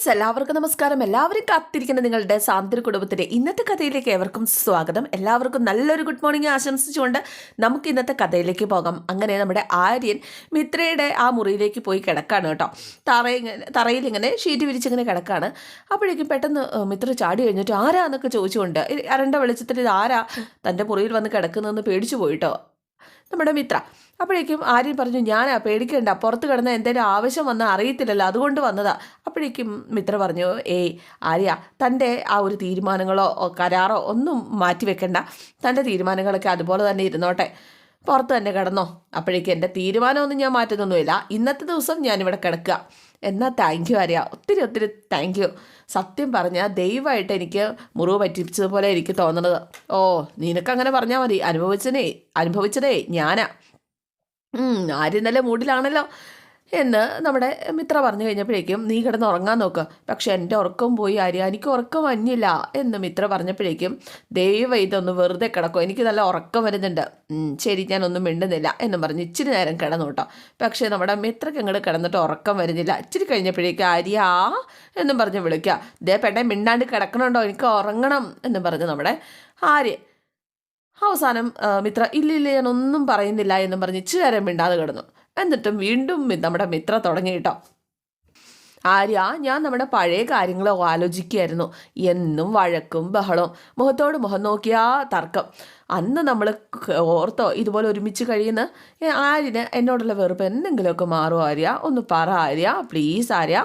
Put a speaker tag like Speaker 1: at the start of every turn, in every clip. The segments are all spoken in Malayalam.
Speaker 1: ഫ്രണ്ട്സ് എല്ലാവർക്കും നമസ്കാരം. എല്ലാവരും കാത്തിരിക്കുന്ന നിങ്ങളുടെ സാന്ത്വന കുടുംബത്തിന്റെ ഇന്നത്തെ കഥയിലേക്ക് ഏവർക്കും സ്വാഗതം. എല്ലാവർക്കും നല്ലൊരു ഗുഡ് മോർണിംഗ് ആശംസിച്ചുകൊണ്ട് നമുക്ക് ഇന്നത്തെ കഥയിലേക്ക് പോകാം. അങ്ങനെ നമ്മുടെ ആര്യൻ മിത്രയുടെ ആ മുറിയിലേക്ക് പോയി കിടക്കാണ് കേട്ടോ. തറ ഇങ്ങനെ തറയിൽ ഇങ്ങനെ ഷീറ്റ് വിരിച്ചിങ്ങനെ കിടക്കാണ്. അപ്പോഴേക്കും പെട്ടെന്ന് മിത്ര ചാടി കഴിഞ്ഞിട്ട് ആരാന്നൊക്കെ ചോദിച്ചുകൊണ്ട്? അരണ്ട വെളിച്ചത്തിൽ ഇത് ആരാ തന്റെ മുറിയിൽ വന്ന് കിടക്കുന്നതെന്ന് പേടിച്ചു പോയിട്ടോ നമ്മുടെ മിത്ര. അപ്പോഴേക്കും ആര്യൻ പറഞ്ഞു ഞാൻ പേടിക്കണ്ട. പുറത്ത് കിടന്ന എന്തെങ്കിലും ആവശ്യം വന്നാൽ അറിയത്തില്ലല്ലോ. അതുകൊണ്ട് വന്നതാ. അപ്പോഴേക്കും മിത്ര പറഞ്ഞു ഏയ് ആര്യ തന്റെ ആ ഒരു തീരുമാനങ്ങളോ കരാറോ ഒന്നും മാറ്റി വെക്കണ്ട. തന്റെ തീരുമാനങ്ങളൊക്കെ അതുപോലെ തന്നെ ഇരുന്നോട്ടെ. പുറത്ത് തന്നെ കിടന്നോ. അപ്പോഴേക്കും എന്റെ തീരുമാനമൊന്നും ഞാൻ മാറ്റുന്നൊന്നുമില്ല. ഇന്നത്തെ ദിവസം ഞാനിവിടെ കിടക്കുക. എന്നാൽ താങ്ക് യു ആര്യ. ഒത്തിരി ഒത്തിരി താങ്ക് യു സത്യം പറഞ്ഞാൽ ദൈവമായിട്ട് എനിക്ക് മുറിവ് പറ്റിച്ചതുപോലെ എനിക്ക് തോന്നണത്. ഓ നിനക്കങ്ങനെ പറഞ്ഞാൽ മതി. അനുഭവിച്ചതേ അനുഭവിച്ചതേ ഞാനാ. ഉം, ആര്യം നല്ല മൂഡിലാണല്ലോ. എന്ന് നമ്മുടെ മിത്ര പറഞ്ഞു കഴിഞ്ഞപ്പോഴേക്കും നീ കിടന്ന് ഉറങ്ങാൻ നോക്കുക പക്ഷെ എന്റെ ഉറക്കം പോയി ആര്യ. എനിക്ക് ഉറക്കം വന്നില്ല. എന്ന് മിത്ര പറഞ്ഞപ്പോഴേക്കും ദൈവം ഇതൊന്ന് വെറുതെ കിടക്കും. എനിക്ക് നല്ല ഉറക്കം വരുന്നുണ്ട്. ശരി ഞാനൊന്നും മിണ്ടുന്നില്ല. എന്ന് പറഞ്ഞ് ഇച്ചിരി നേരം കിടന്നു കേട്ടോ. പക്ഷേ നമ്മുടെ മിത്രക്ക് അങ്ങോട്ട് കിടന്നിട്ട് ഉറക്കം വരുന്നില്ല. ഇച്ചിരി കഴിഞ്ഞപ്പോഴേക്കും ആര്യ എന്നും പറഞ്ഞ് വിളിക്കുക. ദേ പെട്ടെ മിണ്ടാണ്ട് കിടക്കണുണ്ടോ? എനിക്ക് ഉറങ്ങണം. എന്ന് പറഞ്ഞ് നമ്മുടെ ആര്യൻ അവസാനം മിത്ര ഇല്ലില്ല ഞാനൊന്നും പറയുന്നില്ല എന്നും പറഞ്ഞ് ഇച്ചിരി നേരം മിണ്ടാതെ കിടന്നു. എന്നിട്ടും വീണ്ടും നമ്മുടെ മിത്ര തുടങ്ങി കേട്ടോ. ആര്യ ഞാൻ നമ്മുടെ പഴയ കാര്യങ്ങൾ ആലോചിക്കുകയായിരുന്നു. എന്നും വഴക്കും ബഹളവും. മുഖത്തോട് മുഖം നോക്കിയാ തർക്കം. അന്ന് നമ്മൾ ഓർത്തോ ഇതുപോലെ ഒരുമിച്ച് കഴിയുന്ന ആര്യന് എന്നോടുള്ള വെറുപ്പ് എന്തെങ്കിലുമൊക്കെ മാറും ആര്യ. ഒന്ന് പറ ആര്യ. പ്ലീസ് ആര്യ.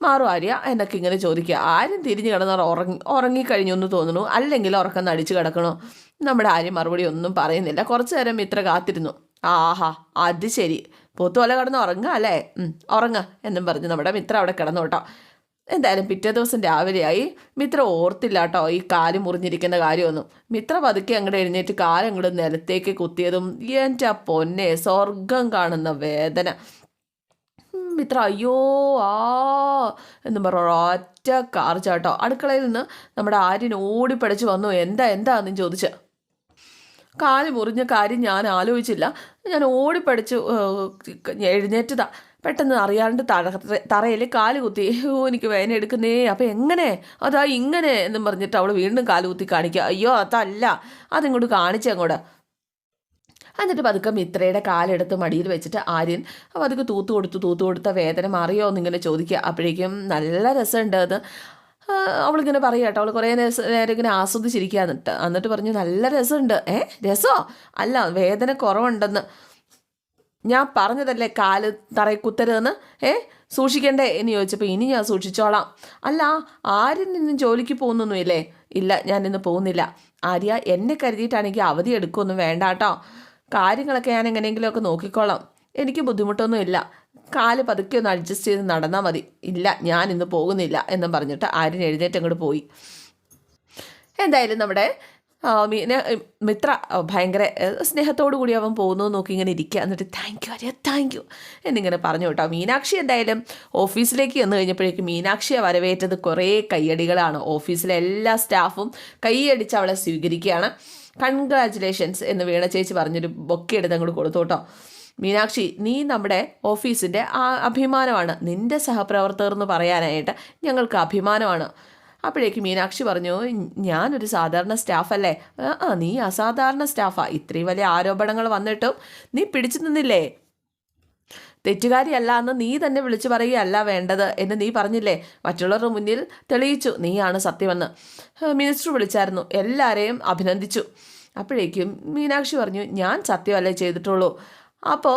Speaker 1: മാറും ആര്യ എന്നൊക്കെ ഇങ്ങനെ ചോദിക്കുക. ആരും തിരിഞ്ഞു കിടന്നാൽ ഉറങ്ങി ഉറങ്ങിക്കഴിഞ്ഞു എന്ന് തോന്നുന്നു. അല്ലെങ്കിൽ ഉറക്കം നടിച്ച് കിടക്കണോ? നമ്മുടെ ആര്യം മറുപടി ഒന്നും പറയുന്നില്ല. കുറച്ചു നേരം ഇത്ര കാത്തിരുന്നു. ആഹാ അത് ശരി. പോത്തുപോലെ കിടന്ന് ഉറങ്ങുക അല്ലേ? ഉറങ്ങുക ഉറങ്ങ എന്നും പറഞ്ഞ് നമ്മുടെ മിത്ര അവിടെ കിടന്നു കേട്ടോ. എന്തായാലും പിറ്റേ ദിവസം രാവിലെയായി. മിത്ര ഓർത്തില്ല കേട്ടോ ഈ കാൽ മുറിഞ്ഞിരിക്കുന്ന കാര്യമൊന്നും. മിത്ര പതുക്കെ അങ്ങോട്ട് എഴുന്നേറ്റ് കാലങ്ങോട്ട് നിലത്തേക്ക് കുത്തിയതും എന്റെ പൊന്നെ സ്വർഗം കാണുന്ന വേദന. മിത്ര അയ്യോ ആ എന്ന് പറഞ്ഞ ഒറ്റ കാർച്ചാട്ടോ ചാട്ടോ അടുക്കളയിൽ നിന്ന് നമ്മുടെ ആര്യൻ ഓടിപ്പടച്ച് വന്നു. എന്താ എന്താന്നും ചോദിച്ച്. കാൽ മുറിഞ്ഞ കാര്യം ഞാൻ ആലോചിച്ചില്ല. ഞാൻ ഓടിപ്പടിച്ച് എഴുന്നേറ്റതാ. പെട്ടെന്ന് അറിയാണ്ട് തറ തറയിൽ കാൽ കുത്തി ഓ എനിക്ക് വേന എടുക്കുന്നേ. അപ്പം എങ്ങനെ? അതാ ഇങ്ങനെ എന്നും പറഞ്ഞിട്ട് അവൾ വീണ്ടും കാൽ കുത്തി കാണിക്കുക. അയ്യോ അതല്ല. അതിങ്ങോട്ട് കാണിച്ചേ അങ്ങോട്ട്. എന്നിട്ട് പതുക്കെ മിത്രയുടെ കാലെടുത്ത് മടിയിൽ വെച്ചിട്ട് ആര്യൻ പതുക്കെ തൂത്ത് കൊടുത്തു തൂത്ത് കൊടുത്ത വേദന മാറിയോ? എന്നിങ്ങനെ ചോദിക്കുക. അപ്പോഴേക്കും നല്ല രസമുണ്ട് അത്. അവളിങ്ങനെ പറയുക കേട്ടോ. അവൾ കുറേ നേരം ഇങ്ങനെ ആസ്വദിച്ചിരിക്കുക എന്നിട്ട്. എന്നിട്ട് പറഞ്ഞു നല്ല രസമുണ്ട്. ഏ രസോ? അല്ല വേദന കുറവുണ്ടെന്ന്. ഞാൻ പറഞ്ഞതല്ലേ കാൽ തറയിൽ കുത്തരുതെന്ന്? ഏ സൂക്ഷിക്കണ്ടേ? എന്ന് ചോദിച്ചപ്പോൾ ഇനി ഞാൻ സൂക്ഷിച്ചോളാം. അല്ല ആരും നിന്നും ജോലിക്ക് പോകുന്നൊന്നുമില്ലേ? ഇല്ല ഞാൻ ഇന്ന് പോകുന്നില്ല. ആര്യ എന്നെ കരുതിയിട്ടാണെങ്കിൽ അവധി എടുക്കുമൊന്നും വേണ്ട കേട്ടോ. കാര്യങ്ങളൊക്കെ ഞാൻ എങ്ങനെയെങ്കിലുമൊക്കെ നോക്കിക്കോളാം. എനിക്ക് ബുദ്ധിമുട്ടൊന്നും ഇല്ല കാൽ പതുക്കെ ഒന്ന് അഡ്ജസ്റ്റ് ചെയ്ത് നടന്നാൽ മതി. ഇല്ല ഞാൻ ഇന്ന് പോകുന്നില്ല എന്നും പറഞ്ഞിട്ട് ആര്യൻ എഴുന്നേറ്റ് അങ്ങോട്ട് പോയി. എന്തായാലും നമ്മുടെ മീന മിത്ര ഭയങ്കര സ്നേഹത്തോടു കൂടി അവൻ പോകുന്നു നോക്കി ഇങ്ങനെ ഇരിക്കുക എന്നിട്ട് താങ്ക് യു അരിയ താങ്ക് യു എന്നിങ്ങനെ പറഞ്ഞു കേട്ടോ. മീനാക്ഷി എന്തായാലും ഓഫീസിലേക്ക് വന്നു കഴിഞ്ഞപ്പോഴേക്കും മീനാക്ഷിയെ വരവേറ്റത് കുറേ കൈയടികളാണ് ഓഫീസിലെ എല്ലാ സ്റ്റാഫും കൈയടിച്ച് അവളെ സ്വീകരിക്കുകയാണ്. കൺഗ്രാറ്റുലേഷൻസ് എന്ന് വീണ ചേച്ചി പറഞ്ഞൊരു ബൊക്കെ എടുത്ത് അങ്ങോട്ട് കൊടുത്തു കേട്ടോ. മീനാക്ഷി നീ നമ്മുടെ ഓഫീസിന്റെ ആ അഭിമാനമാണ്. നിന്റെ സഹപ്രവർത്തകർ എന്ന് പറയാനായിട്ട് ഞങ്ങൾക്ക് അഭിമാനമാണ്. അപ്പോഴേക്ക് മീനാക്ഷി പറഞ്ഞു ഞാനൊരു സാധാരണ സ്റ്റാഫല്ലേ ആ നീ അസാധാരണ സ്റ്റാഫാ. ഇത്രയും വലിയ ആരോപണങ്ങൾ വന്നിട്ടും നീ പിടിച്ചു നിന്നില്ലേ? തെറ്റുകാരിയല്ല എന്ന് നീ തന്നെ വിളിച്ചു പറയുകയല്ല വേണ്ടത് എന്ന് നീ പറഞ്ഞില്ലേ? മറ്റുള്ളവരുടെ മുന്നിൽ തെളിയിച്ചു നീയാണ് സത്യമെന്ന്. മിനിസ്റ്റർ വിളിച്ചായിരുന്നു. എല്ലാവരെയും അഭിനന്ദിച്ചു. അപ്പോഴേക്കും മീനാക്ഷി പറഞ്ഞു ഞാൻ സത്യമല്ലേ ചെയ്തിട്ടുള്ളൂ. അപ്പോൾ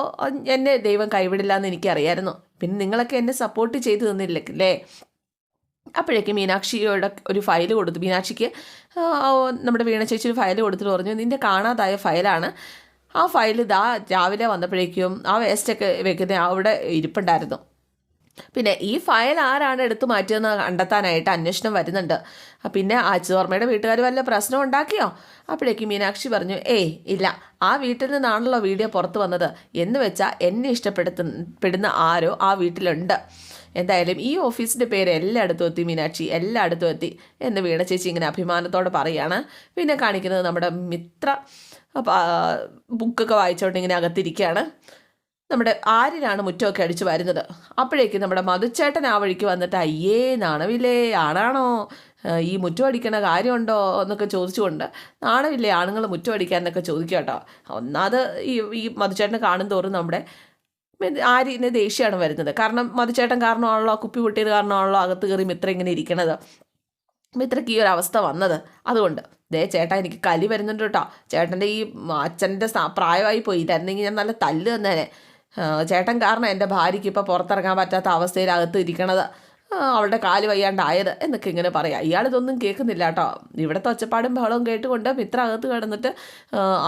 Speaker 1: എന്നെ ദൈവം കൈവിടില്ല എന്ന് എനിക്കറിയായിരുന്നു. പിന്നെ നിങ്ങളൊക്കെ എന്നെ സപ്പോർട്ട് ചെയ്തു തന്നില്ലേ? അപ്പോഴേക്ക് മീനാക്ഷിയോട് ഒരു ഫയൽ കൊടുത്തു. മീനാക്ഷിക്ക് നമ്മുടെ വീണ ചേച്ചി ഒരു ഫയൽ കൊടുത്തിട്ട് പറഞ്ഞു നിന്റെ കാണാതായ ഫയലാണ് ആ ഫയൽ ഇതാ രാവിലെ വന്നപ്പോഴേക്കും ആ വേസ്റ്റൊക്കെ വെക്കുന്ന അവിടെ ഇരിപ്പുണ്ടായിരുന്നു. പിന്നെ ഈ ഫയൽ ആരാണ് എടുത്തു മാറ്റിയതെന്ന് കണ്ടെത്താനായിട്ട് അന്വേഷണം വരുന്നുണ്ട്. പിന്നെ ആച്ചുവർമ്മയുടെ വീട്ടുകാർ വല്ല പ്രശ്നം ഉണ്ടാക്കിയോ? അപ്പോഴേക്കും മീനാക്ഷി പറഞ്ഞു ഏയ് ഇല്ല. ആ വീട്ടിൽ നിന്നാണല്ലോ വീഡിയോ പുറത്തു വന്നത്. എന്ന് വെച്ചാൽ എന്നെ ഇഷ്ടപ്പെടുത്തു പെടുന്ന ആരോ ആ വീട്ടിലുണ്ട്. എന്തായാലും ഈ ഓഫീസിന്റെ പേര് എല്ലായിടത്തും എത്തി മീനാക്ഷി എല്ലായിടത്തും എത്തി. എന്ന് വീണ ചേച്ചി ഇങ്ങനെ അഭിമാനത്തോടെ പറയുകയാണ് പിന്നെ കാണിക്കുന്നത് നമ്മുടെ മിത്ര ബുക്കൊക്കെ വായിച്ചോണ്ട് ഇങ്ങനെ അകത്തിരിക്കുകയാണ് നമ്മുടെ ആര്യനാണ് മുറ്റമൊക്കെ അടിച്ചു വരുന്നത്. അപ്പോഴേക്കും നമ്മുടെ മധുച്ചേട്ടൻ ആ വഴിക്ക് വന്നിട്ട് അയ്യേ നാണവില്ലേ ആണാണോ? ഈ മുറ്റം അടിക്കണ കാര്യമുണ്ടോ? എന്നൊക്കെ ചോദിച്ചുകൊണ്ട് നാണവില്ലേ ആണുങ്ങൾ മുറ്റം അടിക്കാൻ എന്നൊക്കെ ചോദിക്കുക കേട്ടോ. ഈ ഈ മധുച്ചേട്ടനെ കാണും തോറും നമ്മുടെ ആരിനെ ദേഷ്യമാണ് വരുന്നത്. കാരണം മധുച്ചേട്ടൻ കാരണമാണല്ലോ കുപ്പി പൊട്ടിയത് കാരണമാണല്ലോ അകത്ത് കയറി മിത്ര ഇങ്ങനെ ഇരിക്കണത്. മിത്രയ്ക്ക് ഈ ഒരു അവസ്ഥ വന്നത്. അതുകൊണ്ട് ദേ ചേട്ടാ എനിക്ക് കലി വരുന്നുണ്ട് കേട്ടോ. ചേട്ടന്റെ ഈ അച്ഛന്റെ പ്രായമായി പോയി. ഇതായിരുന്നെങ്കിൽ ഞാൻ നല്ല തല്ല് തന്നേനെ. ചേട്ടൻ കാരണം എന്റെ ഭാര്യയ്ക്ക് ഇപ്പോൾ പുറത്തിറങ്ങാൻ പറ്റാത്ത അവസ്ഥയിൽ അകത്ത് ഇരിക്കണത് അവളുടെ കാൽ വയ്യാണ്ടായത് എന്നൊക്കെ ഇങ്ങനെ പറയാം. ഇയാൾ ഇതൊന്നും കേൾക്കുന്നില്ല കേട്ടോ. ഇവിടുത്തെ ഒച്ചപ്പാടും ബഹളവും കേട്ടുകൊണ്ട് മിത്ര അകത്ത് കിടന്നിട്ട്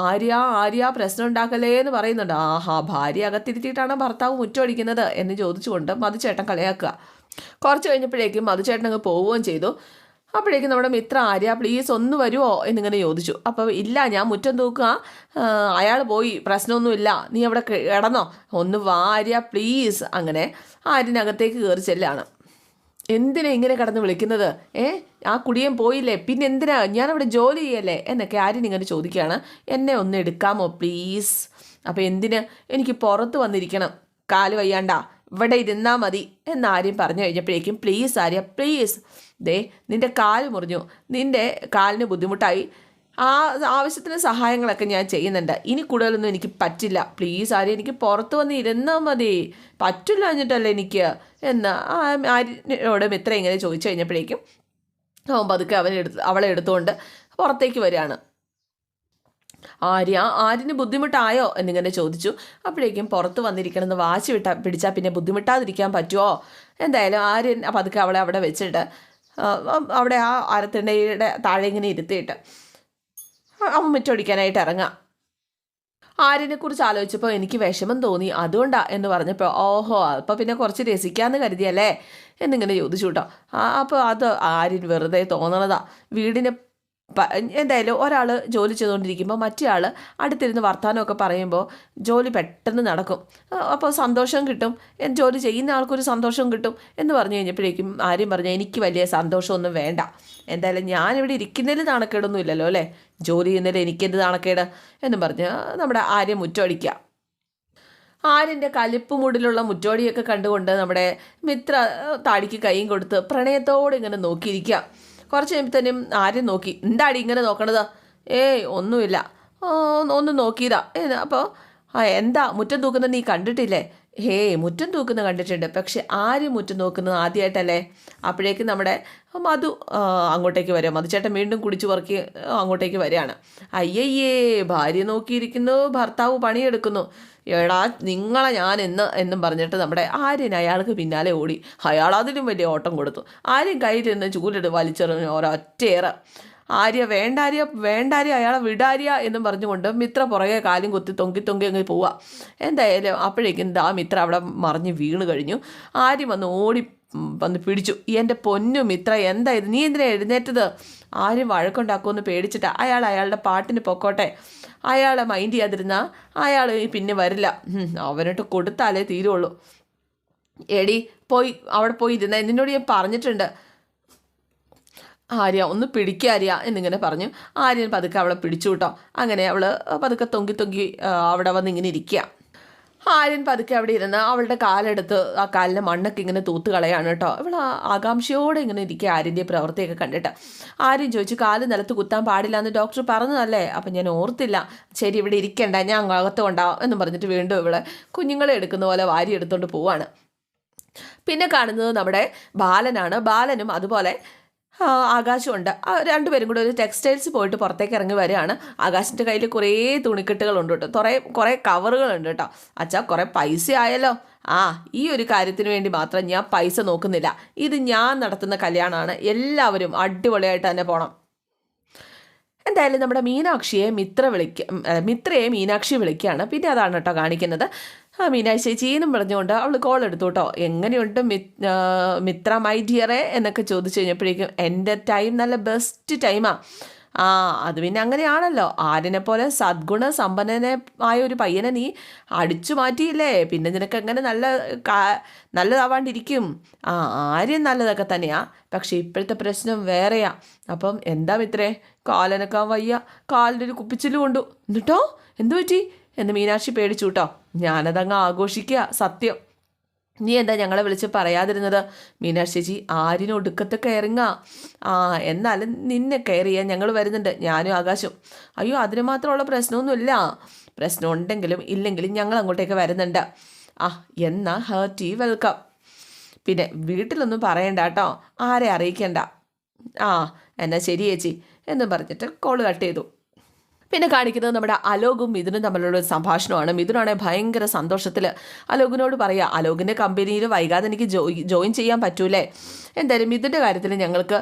Speaker 1: ആര്യ ആര്യ പ്രശ്നം ഉണ്ടാക്കലേ എന്ന് പറയുന്നുണ്ട്. ആഹാ ഭാര്യ അകത്തിരുത്തിയിട്ടാണ് ഭർത്താവ് മുറ്റമടിക്കുന്നത് എന്ന് ചോദിച്ചുകൊണ്ട് മധുചേട്ടൻ കളിയാക്കുക. കുറച്ച് കഴിഞ്ഞപ്പോഴേക്കും മധുചേട്ടൻ അങ്ങ് പോവുകയും ചെയ്തു. അപ്പോഴേക്കും നമ്മുടെ മിത്ര ആര്യ പ്ലീസ് ഒന്ന് വരുമോ എന്നിങ്ങനെ ചോദിച്ചു. അപ്പോൾ ഇല്ല ഞാൻ മുറ്റം തൂക്കുക. അയാൾ പോയി. പ്രശ്നമൊന്നുമില്ല. നീ അവിടെ കിടന്നോ. ഒന്ന് വാ ആര്യ പ്ലീസ്. അങ്ങനെ ആര്യനകത്തേക്ക് കയറി ചെല്ലാണ്. എന്തിനാ ഇങ്ങനെ കടന്ന് വിളിക്കുന്നത്? ഏ ആ കുടിയൻ പോയില്ലേ? പിന്നെ എന്തിനാ? ഞാനവിടെ ജോലി ചെയ്യല്ലേ? എന്നൊക്കെ ആര്യൻ ഇങ്ങനെ ചോദിക്കുകയാണ്. എന്നെ ഒന്ന് എടുക്കാമോ പ്ലീസ്? അപ്പോൾ എന്തിന്? എനിക്ക് പുറത്ത് വന്നിരിക്കണം. കാൽ വയ്യാണ്ട. ഇവിടെ ഇരുന്നാൽ മതി. എന്ന് ആര്യം പറഞ്ഞു കഴിഞ്ഞപ്പോഴേക്കും പ്ലീസ് ആര്യ പ്ലീസ്. ദേ നിന്റെ കാൽ മുറിഞ്ഞു. നിന്റെ കാലിന് ബുദ്ധിമുട്ടായി. ആ ആവശ്യത്തിന് സഹായങ്ങളൊക്കെ ഞാൻ ചെയ്യുന്നുണ്ട്. ഇനി കൂടുതലൊന്നും എനിക്ക് പറ്റില്ല. പ്ലീസ് ആര്യ എനിക്ക് പുറത്ത് വന്ന് ഇരുന്നാൽ മതി. പറ്റില്ല എന്നിട്ടല്ലേ എനിക്ക്? എന്ന് ആര്യനോട് മിത്ര ഇങ്ങനെ ചോദിച്ചു കഴിഞ്ഞപ്പോഴേക്കും അവൻ പതുക്കെ അവനെടുത്ത് അവളെ എടുത്തുകൊണ്ട് പുറത്തേക്ക് വരികയാണ്. ആര്യ ആര്യന് ബുദ്ധിമുട്ടായോ? എന്നിങ്ങനെ ചോദിച്ചു. അപ്പോഴേക്കും പുറത്ത് വന്നിരിക്കണമെന്ന് വാശി വിട്ടാ പിടിച്ചാൽ പിന്നെ ബുദ്ധിമുട്ടാതിരിക്കാൻ പറ്റുമോ എന്തായാലും ആര്യൻ പതുക്കെ അവളെ അവിടെ വെച്ചിട്ട് അവിടെ ആ അരത്തിണ്ടയുടെ താഴെ ഇങ്ങനെ ഇരുത്തിയിട്ട് അവൻ മുറ്റൊടിക്കാനായിട്ട് ഇറങ്ങാം. ആര്യനെ ആലോചിച്ചപ്പോൾ എനിക്ക് വിഷമം തോന്നി. അതുകൊണ്ടാ എന്ന് പറഞ്ഞപ്പോൾ ഓഹോ അപ്പോൾ പിന്നെ കുറച്ച് രസിക്കാമെന്ന് കരുതിയല്ലേ? എന്നിങ്ങനെ ചോദിച്ചു കേട്ടോ. അപ്പോൾ അത് ആര്യൻ വെറുതെ തോന്നണതാ. വീടിന് എന്തായാലും ഒരാൾ ജോലി ചെയ്തുകൊണ്ടിരിക്കുമ്പോൾ മറ്റേ ആൾ അടുത്തിരുന്ന് വർത്തമാനമൊക്കെ പറയുമ്പോൾ ജോലി പെട്ടെന്ന് നടക്കും. അപ്പോൾ സന്തോഷം കിട്ടും. ജോലി ചെയ്യുന്ന ആൾക്കൊരു സന്തോഷം കിട്ടും എന്ന് പറഞ്ഞു കഴിഞ്ഞപ്പോഴേക്കും ആരും പറഞ്ഞാൽ എനിക്ക് വലിയ സന്തോഷമൊന്നും വേണ്ട. എന്തായാലും ഞാനിവിടെ ഇരിക്കുന്നതിൽ നാണക്കേടൊന്നും ഇല്ലല്ലോ അല്ലേ? ജോലി ചെയ്യുന്നതിൽ എനിക്കെന്ത് നാണക്കേട്? എന്നും പറഞ്ഞ് നമ്മുടെ ആര്യം മുറ്റമടിക്കുക ആര്യന്റെ കലിപ്പ് മുടിലുള്ള മുറ്റോടിയൊക്കെ കണ്ടുകൊണ്ട് നമ്മുടെ മിത്ര താടിക്ക് കൈയും കൊടുത്ത് പ്രണയത്തോടെ ഇങ്ങനെ നോക്കിയിരിക്കുക കുറച്ച് കഴിയുമ്പോഴത്തേനും ആരും നോക്കി. എന്താടി ഇങ്ങനെ നോക്കണത്? ഏയ് ഒന്നുമില്ല. "ആ, ഒന്ന് നോക്കിയതാ. അപ്പോൾ ആ എന്താ? മുറ്റം തൂക്കുന്നത് നീ കണ്ടിട്ടില്ലേ? ഹേയ് മുറ്റം തൂക്കുന്നത് കണ്ടിട്ടുണ്ട്. പക്ഷെ ആര് മുറ്റം നോക്കുന്നത് ആദ്യമായിട്ടല്ലേ അപ്പോഴേക്കും നമ്മുടെ മധു അങ്ങോട്ടേക്ക് വരും മധുചേട്ടൻ വീണ്ടും കുടിച്ചു പറക്കി അങ്ങോട്ടേക്ക് വരികയാണ്. അയ്യയ്യേ ഭാര്യ നോക്കിയിരിക്കുന്നു. ഭർത്താവ് പണിയെടുക്കുന്നു. എടാ നിങ്ങളെ ഞാൻ എന്ന് എന്നും പറഞ്ഞിട്ട് നമ്മുടെ ആര്യൻ അയാൾക്ക് പിന്നാലെ ഓടി. അയാൾ അതിലും വലിയ ഓട്ടം കൊടുത്തു. ആര്യൻ കയ്യിലിരുന്ന് ചൂലിട്ട് വലിച്ചെറിഞ്ഞു. ഒരൊറ്റയേറ് ആര്യ വേണ്ടാര്യ വേണ്ടാര്യ അയാളെ വിടാര്യ എന്നും പറഞ്ഞുകൊണ്ട് മിത്ര പുറകെ കാലും കുത്തി തൊങ്കി തൊങ്കി അങ്ങ് പോവുക. എന്തായാലും അപ്പോഴേക്കും ദാ മിത്ര അവിടെ മറിഞ്ഞ് വീണ് കഴിഞ്ഞു. ആര്യം വന്ന് ഓടി വന്ന് പിടിച്ചു. എന്റെ പൊന്നു മിത്ര എന്താ നീ എന്തിനാ എഴുന്നേറ്റത്? ആരും വഴക്കുണ്ടാക്കുമെന്ന് പേടിച്ചിട്ട് അയാൾ അയാളുടെ പാട്ടിന് പൊക്കോട്ടെ. അയാളെ മൈൻഡ് ചെയ്യാതിരുന്ന അയാൾ പിന്നെ വരില്ല. അവനോട്ട് കൊടുത്താലേ തീരുള്ളൂ. എടി പോയി അവിടെ പോയി ഇരുന്ന. നിന്നോട് ഞാൻ പറഞ്ഞിട്ടുണ്ട്. ആര്യ ഒന്ന് പിടിക്കുക ആര്യ എന്നിങ്ങനെ പറഞ്ഞു. ആര്യൻ പതുക്കെ അവളെ പിടിച്ചു കേട്ടോ അങ്ങനെ അവൾ പതുക്കെ തൊങ്കി തൊങ്കി അവിടെ വന്ന് ഇങ്ങനെ ഇരിക്കുക ആര്യൻ പതുക്കെ അവിടെ ഇരുന്ന് അവളുടെ കാലെടുത്ത് ആ കാലിലെ മണ്ണൊക്കെ ഇങ്ങനെ തൂത്ത് കളയാണ് കേട്ടോ ഇവൾ ആകാംക്ഷയോടെ ഇങ്ങനെ ഇരിക്കുക ആര്യന്റെ പ്രവൃത്തിയൊക്കെ കണ്ടിട്ട്. ആര്യൻ ചോദിച്ചു കാൽ നിലത്ത് കുത്താൻ പാടില്ല എന്ന് ഡോക്ടർ പറഞ്ഞതല്ലേ? അപ്പം ഞാൻ ഓർത്തില്ല. ശരി ഇവിടെ ഇരിക്കണ്ട. ഞാൻ അകത്ത് കൊണ്ടാവും എന്ന് പറഞ്ഞിട്ട് വീണ്ടും ഇവിടെ കുഞ്ഞുങ്ങളെ എടുക്കുന്ന പോലെ വാരി എടുത്തുകൊണ്ട് പോവാണ്. പിന്നെ കാണുന്നത് നമ്മുടെ ബാലനാണ്. ബാലനും അതുപോലെ ആകാശമുണ്ട്. രണ്ടുപേരും കൂടെ ഒരു ടെക്സ്റ്റൈൽസ് പോയിട്ട് പുറത്തേക്ക് ഇറങ്ങി വരികയാണ്. ആകാശിന്റെ കയ്യിൽ കുറേ തുണിക്കെട്ടുകളുണ്ട് കേട്ടോ. കുറേ കുറേ കവറുകളുണ്ട് കേട്ടോ. അച്ഛാ കുറേ പൈസ ആയല്ലോ. ആ ഈ ഒരു കാര്യത്തിന് വേണ്ടി മാത്രം ഞാൻ പൈസ നോക്കുന്നില്ല. ഇത് ഞാൻ നടത്തുന്ന കല്യാണമാണ്. എല്ലാവരും അടിപൊളിയായിട്ട് തന്നെ പോകണം എന്തായാലും നമ്മുടെ മീനാക്ഷിയെ മിത്ര വിളിക്ക മിത്രയെ മീനാക്ഷി വിളിക്കുകയാണ്. പിന്നെ അതാണ് കേട്ടോ കാണിക്കുന്നത്. ആ മീനാക്ഷി ചേച്ചീന്നും പറഞ്ഞുകൊണ്ട് അവൾ കോൾ എടുത്തു കേട്ടോ എങ്ങനെയുണ്ട് മിത്ര മൈ ഡിയറെ എന്നൊക്കെ ചോദിച്ചു കഴിഞ്ഞപ്പോഴേക്കും എന്റെ ടൈം നല്ല ബെസ്റ്റ് ടൈമാണ് ആ. അത് പിന്നെ അങ്ങനെയാണല്ലോ. ആരിനെ പോലെ സദ്ഗുണ സമ്പന്നനെ ആയ ഒരു പയ്യനെ നീ അടിച്ചു മാറ്റിയില്ലേ? പിന്നെ നിനക്ക് എങ്ങനെ നല്ല നല്ലതാവാണ്ടിരിക്കും? ആ ആര്യം നല്ലതൊക്കെ തന്നെയാ. പക്ഷെ ഇപ്പോഴത്തെ പ്രശ്നം വേറെയാ. അപ്പം എന്താ മിത്രേ? കാലനക്കാൻ വയ്യ. കാലിന്റെ ഒരു കുപ്പിച്ചിലും കൊണ്ടു. എന്നിട്ടോ? എന്തു പറ്റി? എന്ന് മീനാക്ഷി പേടിച്ചു കേട്ടോ. ഞാനതങ്ങ് ആഘോഷിക്കുക സത്യം. നീ എന്താ ഞങ്ങളെ വിളിച്ച് പറയാതിരുന്നത്? മീനാക്ഷി ചേച്ചി ആരിനും ഒടുക്കത്തെ കയറിങ്ങാ. ആ എന്നാലും നിന്നെ ചെയ്യാൻ ഞങ്ങൾ വരുന്നുണ്ട് ഞാനും ആകാശം. അയ്യോ അതിന് മാത്രമുള്ള പ്രശ്നമൊന്നുമില്ല. പ്രശ്നം ഉണ്ടെങ്കിലും ഇല്ലെങ്കിലും ഞങ്ങൾ അങ്ങോട്ടേക്ക് വരുന്നുണ്ട്. ആ എന്നാ ഹേർട്ടി വെൽക്കം. പിന്നെ വീട്ടിലൊന്നും പറയണ്ട കേട്ടോ ആരെ അറിയിക്കണ്ട. ആ എന്നാ ശരി ചേച്ചി എന്ന് പറഞ്ഞിട്ട് കോൾ കട്ട് ചെയ്തു. പിന്നെ കാണിക്കുന്നത് നമ്മുടെ അലോകും മിഥുനും തമ്മിലുള്ള സംഭാഷണമാണ്. മിഥുനാണെങ്കിൽ ഭയങ്കര സന്തോഷത്തിൽ അലോകിനോട് പറയുക അലോകിന്റെ കമ്പനിയിൽ വൈകാതെ എനിക്ക് ജോയി ജോയിൻ ചെയ്യാൻ പറ്റൂലേ? എന്തായാലും മിഥുന്റെ കാര്യത്തിൽ ഞങ്ങൾക്ക്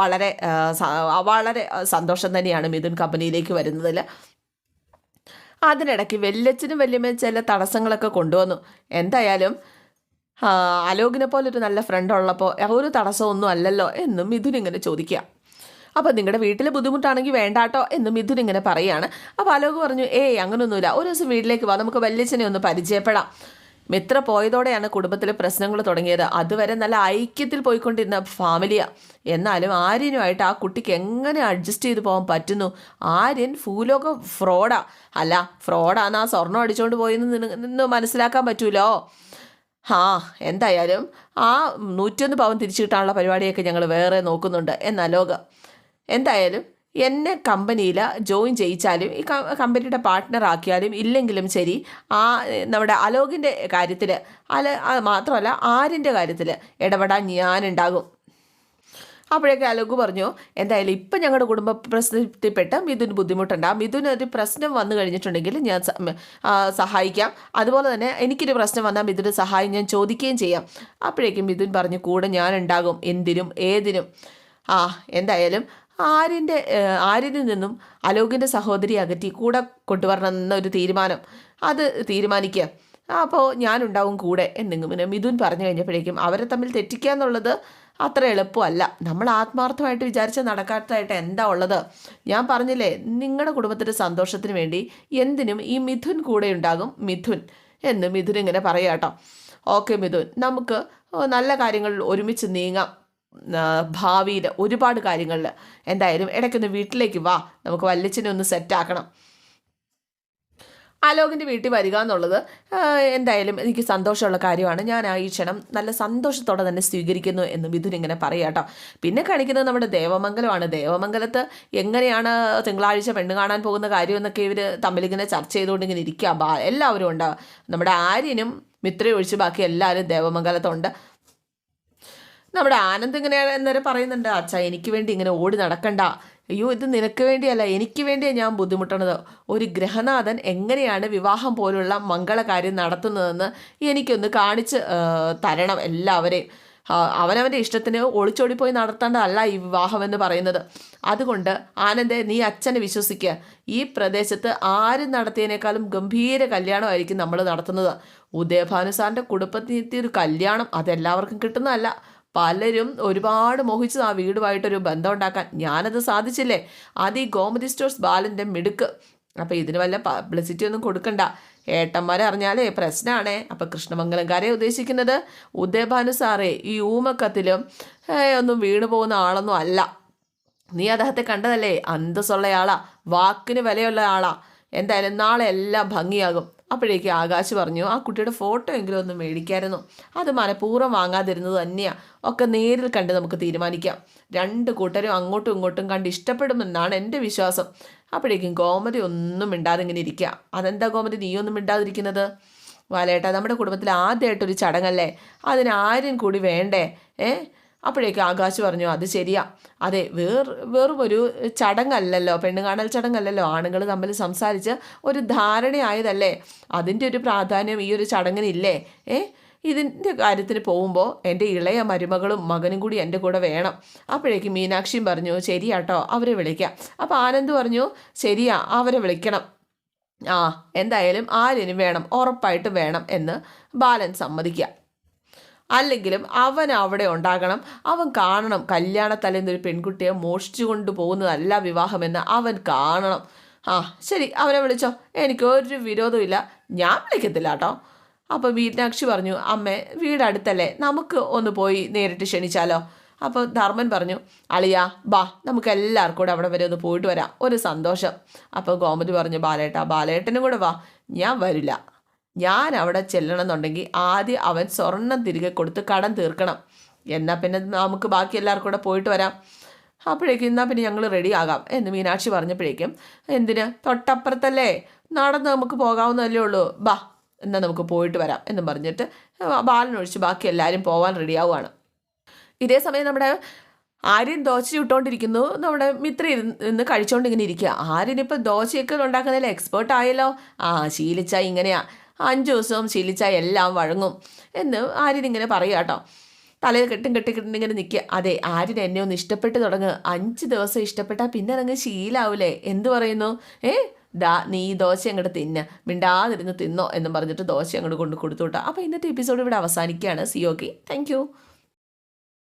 Speaker 1: വളരെ വളരെ സന്തോഷം തന്നെയാണ് മിഥുൻ കമ്പനിയിലേക്ക് വരുന്നതിൽ അതിനിടയ്ക്ക് വെല്ലച്ചിനും വല്യമ്മയും ചില തടസ്സങ്ങളൊക്കെ കൊണ്ടുവന്നു. എന്തായാലും അലോകിനെ പോലെ ഒരു നല്ല ഫ്രണ്ട് ഉള്ളപ്പോൾ ഒരു തടസ്സമൊന്നും അല്ലല്ലോ എന്നും മിഥുൻ ഇങ്ങനെ ചോദിക്കുക അപ്പോൾ നിങ്ങളുടെ വീട്ടിൽ ബുദ്ധിമുട്ടാണെങ്കിൽ വേണ്ടാട്ടോ എന്ന് മിഥുൻ ഇങ്ങനെ പറയുകയാണ് അപ്പോൾ അലോക് പറഞ്ഞു ഏയ് അങ്ങനൊന്നുമില്ല. ഒരു ദിവസം വീട്ടിലേക്ക് വാ. നമുക്ക് വല്യച്ഛനെ ഒന്ന് പരിചയപ്പെടാം. മിത്ര പോയതോടെയാണ് കുടുംബത്തിൽ പ്രശ്നങ്ങൾ തുടങ്ങിയത്. അതുവരെ നല്ല ഐക്യത്തിൽ പോയിക്കൊണ്ടിരുന്ന ഫാമിലിയാണ് എന്നാലും ആര്യനുമായിട്ട് ആ കുട്ടിക്ക് എങ്ങനെ അഡ്ജസ്റ്റ് ചെയ്ത് പോകാൻ പറ്റുന്നു? ആര്യൻ ഭൂലോക ഫ്രോഡാ. അല്ല ഫ്രോഡാന്ന് ആ സ്വർണം അടിച്ചുകൊണ്ട് പോയെന്ന് നിന്ന് മനസ്സിലാക്കാൻ പറ്റൂലോ? ആ എന്തായാലും ആ നൂറ്റൊന്ന് പവൻ തിരിച്ചു കിട്ടാനുള്ള പരിപാടിയൊക്കെ ഞങ്ങൾ വേറെ നോക്കുന്നുണ്ട്. എന്നാ ലോകം എന്തായാലും എന്നെ കമ്പനിയിൽ ജോയിൻ ചെയ്യിച്ചാലും ഈ കമ്പനിയുടെ പാർട്ട്ണർ ആക്കിയാലും ഇല്ലെങ്കിലും ശരി ആ നമ്മുടെ അലോകിന്റെ കാര്യത്തിൽ അല മാത്രമല്ല ആരിന്റെ കാര്യത്തിൽ ഇടപെടാൻ ഞാനുണ്ടാകും. അപ്പോഴേക്ക് അലോക് പറഞ്ഞു എന്തായാലും ഇപ്പം ഞങ്ങളുടെ കുടുംബ പ്രശ്നത്തിൽപ്പെട്ട് മിഥുന് ബുദ്ധിമുട്ടുണ്ട്. ആ മിഥുന് ഒരു പ്രശ്നം വന്നു കഴിഞ്ഞിട്ടുണ്ടെങ്കിൽ ഞാൻ സഹായിക്കാം. അതുപോലെ തന്നെ എനിക്കൊരു പ്രശ്നം വന്നാൽ മിഥുന് സഹായം ഞാൻ ചോദിക്കുകയും ചെയ്യാം. അപ്പോഴേക്കും മിഥുൻ പറഞ്ഞു കൂടെ ഞാനുണ്ടാകും എന്തിനും ഏതിനും. ആ എന്തായാലും ആര്യന്റെ ആര്യനിൽ നിന്നും അലോകിന്റെ സഹോദരി അകറ്റി കൂടെ കൊണ്ടുവരണം എന്നൊരു തീരുമാനം. അത് തീരുമാനിക്കുക അപ്പോൾ ഞാനുണ്ടാവും കൂടെ എന്നെങ്കിലും പിന്നെ മിഥുൻ പറഞ്ഞു കഴിഞ്ഞപ്പോഴേക്കും അവരെ തമ്മിൽ തെറ്റിക്കുക എന്നുള്ളത് അത്ര എളുപ്പമല്ല. നമ്മൾ ആത്മാർത്ഥമായിട്ട് വിചാരിച്ച നടക്കാത്തതായിട്ട് എന്താ ഉള്ളത്? ഞാൻ പറഞ്ഞില്ലേ നിങ്ങളുടെ കുടുംബത്തിന്റെ സന്തോഷത്തിന് വേണ്ടി എന്തിനും ഈ മിഥുൻ കൂടെ ഉണ്ടാകും. മിഥുൻ എന്ന് മിഥുൻ ഇങ്ങനെ പറയാം ഓക്കെ മിഥുൻ നമുക്ക് നല്ല കാര്യങ്ങളിൽ ഒരുമിച്ച് നീങ്ങാം. ഭാവിയിൽ ഒരുപാട് കാര്യങ്ങളിൽ എന്തായാലും ഇടയ്ക്കൊന്ന് വീട്ടിലേക്ക് വാ. നമുക്ക് വല്യച്ഛനെ ഒന്ന് സെറ്റാക്കണം ആലോകിന്റെ വീട്ടിൽ വരിക എന്നുള്ളത് എന്തായാലും എനിക്ക് സന്തോഷമുള്ള കാര്യമാണ്. ഞാൻ ആ ഈ ക്ഷണം നല്ല സന്തോഷത്തോടെ തന്നെ സ്വീകരിക്കുന്നു എന്ന് മിഥുൻ ഇങ്ങനെ പറയാട്ടോ പിന്നെ കാണിക്കുന്നത് നമ്മുടെ ദേവമംഗലമാണ്. ദേവമംഗലത്ത് എങ്ങനെയാണ് തിങ്കളാഴ്ച പെണ്ണ് കാണാൻ പോകുന്ന കാര്യം എന്നൊക്കെ ഇവർ തമ്മിലിങ്ങനെ ചർച്ച ചെയ്തുകൊണ്ട് ഇങ്ങനെ ഇരിക്കുക എല്ലാവരും ഉണ്ടാവുക നമ്മുടെ ആര്യനും മിത്രയും ഒഴിച്ച് ബാക്കി എല്ലാവരും ദേവമംഗലത്തുണ്ട്. നമ്മുടെ ആനന്ദ് ഇങ്ങനെ എന്നേരം പറയുന്നുണ്ട് അച്ഛാ എനിക്ക് വേണ്ടി ഇങ്ങനെ ഓടി നടക്കണ്ട. അയ്യോ ഇത് നിനക്ക് വേണ്ടിയല്ല എനിക്ക് വേണ്ടിയാണ് ഞാൻ ബുദ്ധിമുട്ടണത്. ഒരു ഗ്രഹനാഥൻ എങ്ങനെയാണ് വിവാഹം പോലുള്ള മംഗളകാര്യം നടത്തുന്നതെന്ന് എനിക്കൊന്ന് കാണിച്ച് തരണം എല്ലാവരെയും. അവനവന്റെ ഇഷ്ടത്തിന് ഒളിച്ചോടിപ്പോയി നടത്തേണ്ടതല്ല ഈ വിവാഹം എന്ന് പറയുന്നത്. അതുകൊണ്ട് ആനന്ദെ നീ അച്ഛനെ വിശ്വസിക്കുക ഈ പ്രദേശത്ത് ആരും നടത്തിയതിനേക്കാളും ഗംഭീര കല്യാണമായിരിക്കും നമ്മൾ നടത്തുന്നത്. ഉദയഭാനു സാറിന്റെ കുടുംബത്തിൽ ഒരു കല്യാണം അതെല്ലാവർക്കും കിട്ടുന്നതല്ല. പലരും ഒരുപാട് മോഹിച്ചു ആ വീടുമായിട്ടൊരു ബന്ധം ഉണ്ടാക്കാൻ ഞാനത് സാധിച്ചില്ലേ? അത് ഈ ഗോമതി സ്റ്റോഴ്സ് ബാലന്റെ മിടുക്ക്. അപ്പോൾ ഇതിന് വല്ല പബ്ലിസിറ്റി ഒന്നും കൊടുക്കണ്ട. ഏട്ടന്മാരെ അറിഞ്ഞാലേ പ്രശ്നമാണേ അപ്പോൾ കൃഷ്ണമംഗലംകാരെ ഉദ്ദേശിക്കുന്നത് ഉദയഭാനു സാറേ ഈ ഊമക്കത്തിലും ഒന്നും വീണു പോകുന്ന ആളൊന്നും അല്ല. നീ അദ്ദേഹത്തെ കണ്ടതല്ലേ? അന്തസ്സുള്ള ആളാ. വാക്കിന് വിലയുള്ള ആളാ. എന്തായാലും നാളെ എല്ലാം ഭംഗിയാകും. അപ്പോഴേക്ക് ആകാശ് പറഞ്ഞു ആ കുട്ടിയുടെ ഫോട്ടോ എങ്കിലും ഒന്ന് മേടിക്കായിരുന്നു. അത് മനഃപൂർവം വാങ്ങാതിരുന്നത് തന്നെയാണ് ഒക്കെ നേരിൽ കണ്ട് നമുക്ക് തീരുമാനിക്കാം. രണ്ട് കൂട്ടരും അങ്ങോട്ടും ഇങ്ങോട്ടും കണ്ട് ഇഷ്ടപ്പെടുമെന്നാണ് എന്റെ വിശ്വാസം. അപ്പോഴേക്കും ഗോമതി ഒന്നും മിണ്ടാതെ ഇങ്ങനെ ഇരിക്കുക അതെന്താ ഗോമതി? നീയൊന്നും മിണ്ടാതിരിക്കുന്നത്? വാലേട്ടാ നമ്മുടെ കുടുംബത്തിൽ ആദ്യമായിട്ടൊരു ചടങ്ങല്ലേ? അതിന് ആരും കൂടി വേണ്ടേ? ഏ? അപ്പോഴേക്കും ആകാശ് പറഞ്ഞു അത് ശരിയാ. അതെ വേർ വെറും ഒരു ചടങ്ങല്ലല്ലോ പെണ്ണ് കാണൽ ചടങ്ങല്ലല്ലോ. ആണുങ്ങൾ തമ്മിൽ സംസാരിച്ച് ഒരു ധാരണയായതല്ലേ. അതിന്റെ ഒരു പ്രാധാന്യം ഈ ഒരു ചടങ്ങിനില്ലേ. ഏ? ഇതിന്റെ കാര്യത്തിന് പോകുമ്പോൾ എന്റെ ഇളയ മരുമകളും മകനും കൂടി എന്റെ കൂടെ വേണം. അപ്പോഴേക്ക് മീനാക്ഷിയും പറഞ്ഞു ശരിയാട്ടോ അവരെ വിളിക്കാം. അപ്പോൾ ആനന്ദ് പറഞ്ഞു ശരിയാ അവരെ വിളിക്കണം. ആ എന്തായാലും ആര്യനും വേണം ഉറപ്പായിട്ട് വേണം എന്ന് ബാലൻ സമ്മതിക്കുക. അല്ലെങ്കിലും അവൻ അവിടെ ഉണ്ടാകണം. അവൻ കാണണം. കല്യാണത്തലേന്ന് ഒരു പെൺകുട്ടിയെ മോഷ്ടിച്ചു കൊണ്ടുപോകുന്നതല്ല വിവാഹമെന്ന് അവൻ കാണണം. ആ ശരി അവനെ വിളിച്ചോ. എനിക്ക് ഒരു വിരോധമില്ല ഞാൻ വിളിക്കത്തില്ല കേട്ടോ. അപ്പോൾ മീനാക്ഷി പറഞ്ഞു അമ്മേ വീടടുത്തല്ലേ. നമുക്ക് ഒന്ന് പോയി നേരിട്ട് ക്ഷണിച്ചാലോ. അപ്പോൾ ധർമ്മൻ പറഞ്ഞു അളിയ ബാ നമുക്ക് എല്ലാവർക്കും കൂടെ അവിടെ വരെ ഒന്ന് പോയിട്ട് വരാം. ഒരു സന്തോഷം. അപ്പോൾ ഗോമതി പറഞ്ഞു ബാലേട്ടാ ബാലേട്ടനും കൂടെ വാ. ഞാൻ വരില്ല. ഞാൻ അവിടെ ചെല്ലണമെന്നുണ്ടെങ്കിൽ ആദ്യം അവൻ സ്വർണം തിരികെ കൊടുത്ത് കടം തീർക്കണം. എന്നാൽ പിന്നെ നമുക്ക് ബാക്കി എല്ലാവർക്കും കൂടെ പോയിട്ട് വരാം. അപ്പോഴേക്കും എന്നാൽ പിന്നെ ഞങ്ങൾ റെഡി ആകാം എന്ന് മീനാക്ഷി പറഞ്ഞപ്പോഴേക്കും എന്തിന്? തൊട്ടപ്പുറത്തല്ലേ? നടന്ന് നമുക്ക് പോകാവുന്നതല്ലേ ഉള്ളൂ. ബാ എന്നാൽ നമുക്ക് പോയിട്ട് വരാം എന്ന് പറഞ്ഞിട്ട് ബാലനൊഴിച്ച് ബാക്കി എല്ലാവരും പോകാൻ റെഡിയാവുകയാണ് ഇതേ സമയം നമ്മുടെ ആര്യൻ ദോശ ചുട്ടോണ്ടിരിക്കുന്നു. നമ്മുടെ മിത്ര ഇരുന്ന് കഴിച്ചുകൊണ്ട് ഇങ്ങനെ ഇരിക്കുക ആര്യനിപ്പോൾ ദോശയൊക്കെ ഉണ്ടാക്കുന്നതിൽ എക്സ്പേർട്ട് ആയല്ലോ. ആ ശീലിച്ച ഇങ്ങനെയാ. അഞ്ച് ദിവസം ശീലിച്ചാൽ എല്ലാം വഴങ്ങും. എന്ന് ആര്യൻ ഇങ്ങനെ പറയുക കേട്ടോ. തലയിൽ കെട്ടും കെട്ടി ഇങ്ങനെ നിൽക്കുക അതെ ആര്യൻ എന്നെ ഒന്ന് ഇഷ്ടപ്പെട്ട് തുടങ്ങുക അഞ്ച് ദിവസം ഇഷ്ടപ്പെട്ടാൽ പിന്നെ അതങ്ങ് ശീലാവൂലേ? എന്ത് പറയുന്നു? ഏ? ദാ നീ ദോശ അങ്ങോട്ട് തിന്ന. മിണ്ടാതിരുന്ന് തിന്നോ എന്നും പറഞ്ഞിട്ട് ദോശ അങ്ങോട്ട് കൊണ്ട് കൊടുത്തു അപ്പോൾ ഇന്നത്തെ എപ്പിസോഡ് ഇവിടെ അവസാനിക്കുകയാണ്. C okay thank